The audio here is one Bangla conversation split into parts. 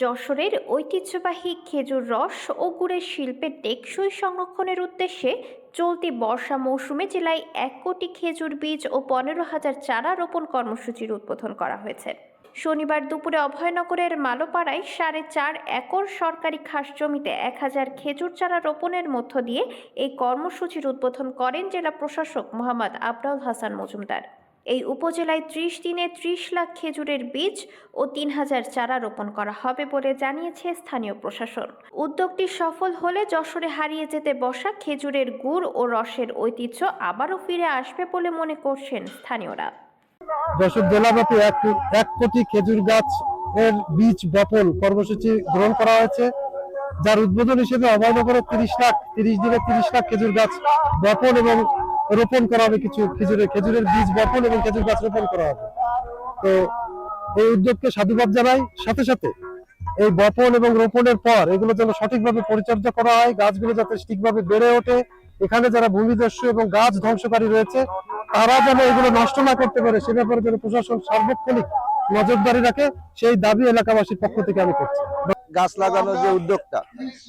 যশোরের ঐতিহ্যবাহী খেজুর রস ও গুড়ের শিল্পের টেকসই সংরক্ষণের উদ্দেশ্যে চলতি বর্ষা মৌসুমে জেলায় এক কোটি খেজুর বীজ ও পনেরো হাজার চারা রোপণ কর্মসূচির উদ্বোধন করা হয়েছে। শনিবার দুপুরে অভয়নগরের মালোপাড়ায় সাড়ে চার একর সরকারি খাস জমিতে এক হাজার খেজুর চারা রোপণের মধ্য দিয়ে এই কর্মসূচির উদ্বোধন করেন জেলা প্রশাসক মোহাম্মদ আবরাউল হাসান মজুমদার। এই উপজেলায় ত্রিশ দিনে ত্রিশ লাখ খেজুরের বীজ ও তিন হাজার চারা রোপণ করা হবে বলে জানিয়েছে স্থানীয় প্রশাসন। উদ্যোগটি সফল হলে যশোরে হারিয়ে যেতে বসা খেজুরের গুড় ও রসের ঐতিহ্য আবারও ফিরে আসবে বলে মনে করছেন স্থানীয়রা। যশোর জেলাব্যাপী এক এক কোটি খেজুর গাছ এর বীজ বপন কর্মসূচি গ্রহণ করা হয়েছে, যার উদ্বোধন হিসেবে অভয়নগরে তিরিশ লাখ, তিরিশ দিনে তিরিশ লাখ খেজুর গাছ বপন এবং রোপণ করা হবে কিছু খেজুরের খেজুরের বীজ বপন এবং খেজুর গাছ রোপণ করা হবে। তো এই উদ্যোগকে সাধুবাদ জানাই। সাথে সাথে এই বপন এবং রোপণের পর এগুলো যেন সঠিকভাবে পরিচর্যা করা হয়, গাছগুলো যাতে ঠিকভাবে বেড়ে ওঠে। এখানে যারা ভূমিদস্যু এবং গাছ ধ্বংসকারী রয়েছে, তারা যেন এগুলো নষ্ট না করতে পারে, সে ব্যাপারে যেন প্রশাসন সার্বক্ষণিক নজরদারি রাখে, সেই দাবি এলাকাবাসীর পক্ষ থেকে আমি করছি। গাছ লাগানোর যে উদ্যোগটা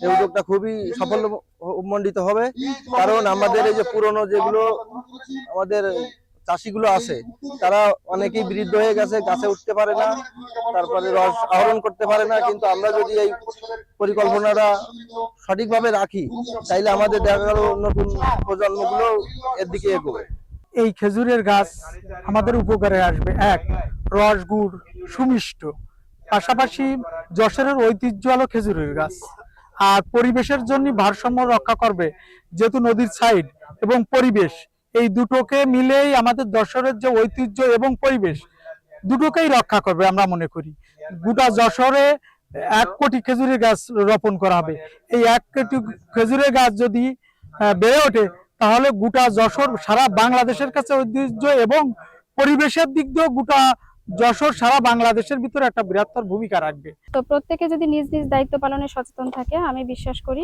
এই উদ্যোগটা খুবই সাফল্য মণ্ডিত হবে। কারণ আমাদের এই যে পুরনো যেগুলো আমাদের চাষিগুলো আছে, তারা অনেকেই বৃদ্ধ হয়ে গেছে, গাছে উঠতে পারে না, তারপরে রস আহরণ করতে পারে না। কিন্তু আমরা যদি এই পরিকল্পনাটা সঠিকভাবে রাখি, তাইলে আমাদের দেখা গেল নতুন প্রজন্মগুলো এর দিকে এগোবে। এই খেজুরের গাছ আমাদের উপকারে আসবে। এক, রস গুড় সুমিষ্ট। পাশাপাশি যশোরের ঐতিহ্য হলো খেজুরের গাছ। আর পরিবেশের জন্য ভারসাম্য রক্ষা করবে যেহেতু নদীর সাইড এবং পরিবেশ। এই দুটোকে মিলেই আমাদের যশোরের যে ঐতিহ্য এবং পরিবেশ, দুটোকেই রক্ষা করবে আমরা মনে করি। গোটা যশোরে এক কোটি খেজুরের গাছ রোপণ করা হবে। এই এক কোটি খেজুরের গাছ যদি বেড়ে ওঠে, তাহলে গোটা যশোর সারা বাংলাদেশের কাছে ঐতিহ্য এবং পরিবেশের দিক দিয়েও গোটা যশোর সারা বাংলাদেশের ভিতরে একটা বৃহত্তর ভূমিকা রাখবে। তো প্রত্যেকে যদি নিজ নিজ দায়িত্ব পালনে সচেতন থাকে, আমি বিশ্বাস করি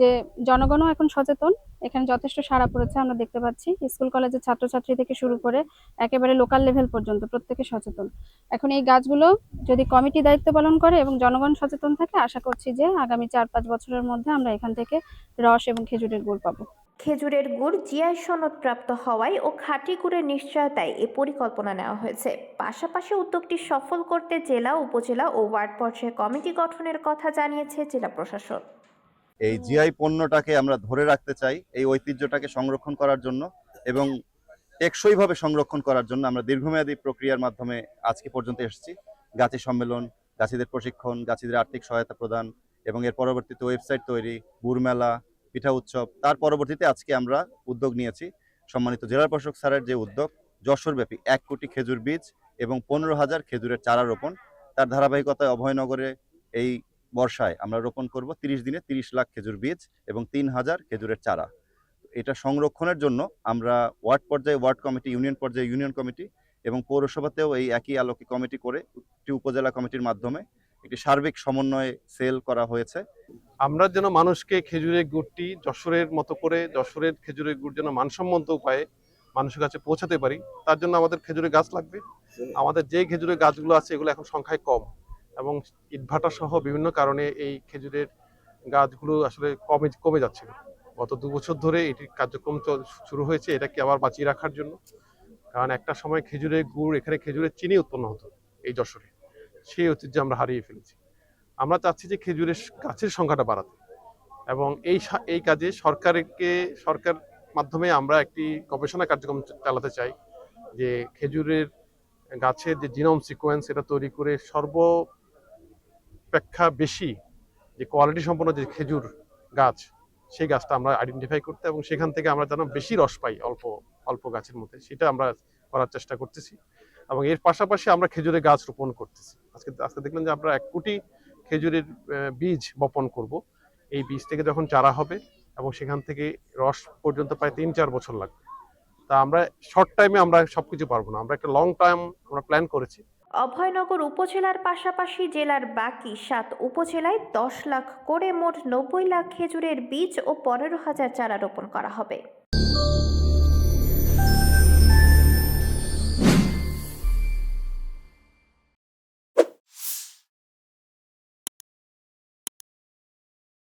যে জনগণও এখন সচেতন। এখানে যথেষ্ট সাড়া পড়েছে, আমরা দেখতে পাচ্ছি। স্কুল, কলেজের ছাত্রছাত্রী থেকে শুরু করে একেবারে লোকাল লেভেল পর্যন্ত প্রত্যেকে সচেতন। এখন এই গাছগুলো যদি কমিটি দায়িত্ব পালন করে এবং জনগণ সচেতন থাকে, আশা করছি যে আগামী চার পাঁচ বছরের মধ্যে আমরা এখান থেকে রস এবং খেজুরের গুড় পাবো। খেজুরের গুড় জিআই সনদপ্রাপ্ত হওয়ায় ও খাঁটি গুড়ের নিশ্চয়তায় এ পরিকল্পনা নেওয়া হয়েছে। পাশাপাশি উদ্যোগটি সফল করতে জেলা, উপজেলা ও ওয়ার্ড পর্যায়ে কমিটি গঠনের কথা জানিয়েছে জেলা প্রশাসন। এই জিআই পণ্যটাকে আমরা ধরে রাখতে চাই এই ঐতিহ্যটাকে সংরক্ষণ করার জন্য এবং টেকসইভাবে সংরক্ষণ করার জন্য আমরা দীর্ঘমেয়াদী প্রক্রিয়ার মাধ্যমে আজকে পর্যন্ত এসেছি। গাছি সম্মেলন, গাছিদের প্রশিক্ষণ, গাছিদের আর্থিক সহায়তা প্রদান এবং এর পরবর্তীতে ওয়েবসাইট তৈরি গুড়মেলা পিঠা উৎসব। তার পরবর্তীতে আজকে আমরা উদ্যোগ নিয়েছি সম্মানিত জেলা প্রশাসক স্যারের যে উদ্যোগ, যশোরব্যাপী এক কোটি খেজুর বীজ এবং পনেরো হাজার খেজুরের চারা রোপণ। তার ধারাবাহিকতায় অভয়নগরে এই বর্ষায় আমরা রোপণ করব তিরিশ দিনে তিরিশ লাখ খেজুর বীজ এবং তিন হাজার খেজুরের চারা। এটা সংরক্ষণের জন্য আমরা ওয়ার্ড পর্যায়ে, ওয়ার্ড কমিটি, ইউনিয়ন পর্যায়ে, ইউনিয়ন কমিটি এবং পৌরসভাতেও এই একই আলোকে কমিটি করে, একটি উপজেলা কমিটির মাধ্যমে একটি সার্বিক সমন্বয়ে সেল করা হয়েছে। আমরা যেন মানুষকে খেজুরের গুড়টি যশোরের মতো করে, যশোরের খেজুরের গুড় যেন মানসম্মত উপায়ে মানুষের কাছে পৌঁছাতে পারি, তার জন্য আমাদের খেজুরের গাছ লাগবে। আমাদের যে খেজুরের গাছগুলো আছে, এগুলো এখন সংখ্যায় কম এবং ইটভাটা সহ বিভিন্ন কারণে এই খেজুরের গাছগুলো আসলে কমে কমে যাচ্ছে। গত দু বছর ধরে এটির কার্যক্রম শুরু হয়েছে, এটাকে আবার বাঁচিয়ে রাখার জন্য। কারণ একটা সময় খেজুরের গুড়, এখানে খেজুরের চিনি উৎপন্ন হতো এই যশোরে। সেই ঐতিহ্য আমরা হারিয়ে ফেলেছি। আমরা চাচ্ছি যে খেজুরের গাছের সংখ্যাটা বাড়াতে। এবং এই এই কাজে সরকারকে, সরকার মাধ্যমে আমরা একটি গবেষণা কার্যক্রম চালাতে চাই যে খেজুরের গাছের যে জিনোম সিকোয়েন্স এটা তৈরি করে সর্বপেক্ষা বেশি যে কোয়ালিটি সম্পন্ন যে খেজুর গাছ, সেই গাছটা আমরা আইডেন্টিফাই করতে এবং সেখান থেকে আমরা যেন বেশি রস পাই অল্প অল্প গাছের মধ্যে, সেটা আমরা করার চেষ্টা করতেছি। এবং এর পাশাপাশি আমরা খেজুরের গাছ রোপণ করতেছি। আজকে আজকে দেখলাম যে আমরা এক কোটি খেজুরের বীজ বপন করব। এই বীজ থেকে যখন চারা হবে এবং সেখান থেকে রস পর্যন্ত প্রায় তিন চার বছর লাগবে। তা আমরা শর্ট টাইমে আমরা সবকিছু পারব না। আমরা একটা লং টাইম আমরা প্ল্যান করেছি। অভয়নগর উপজেলার পাশাপাশি জেলার বাকি সাত উপজেলায় দশ লাখ করে মোট নব্বই লাখ খেজুরের বীজ ও পনেরো হাজার চারা রোপণ করা হবে।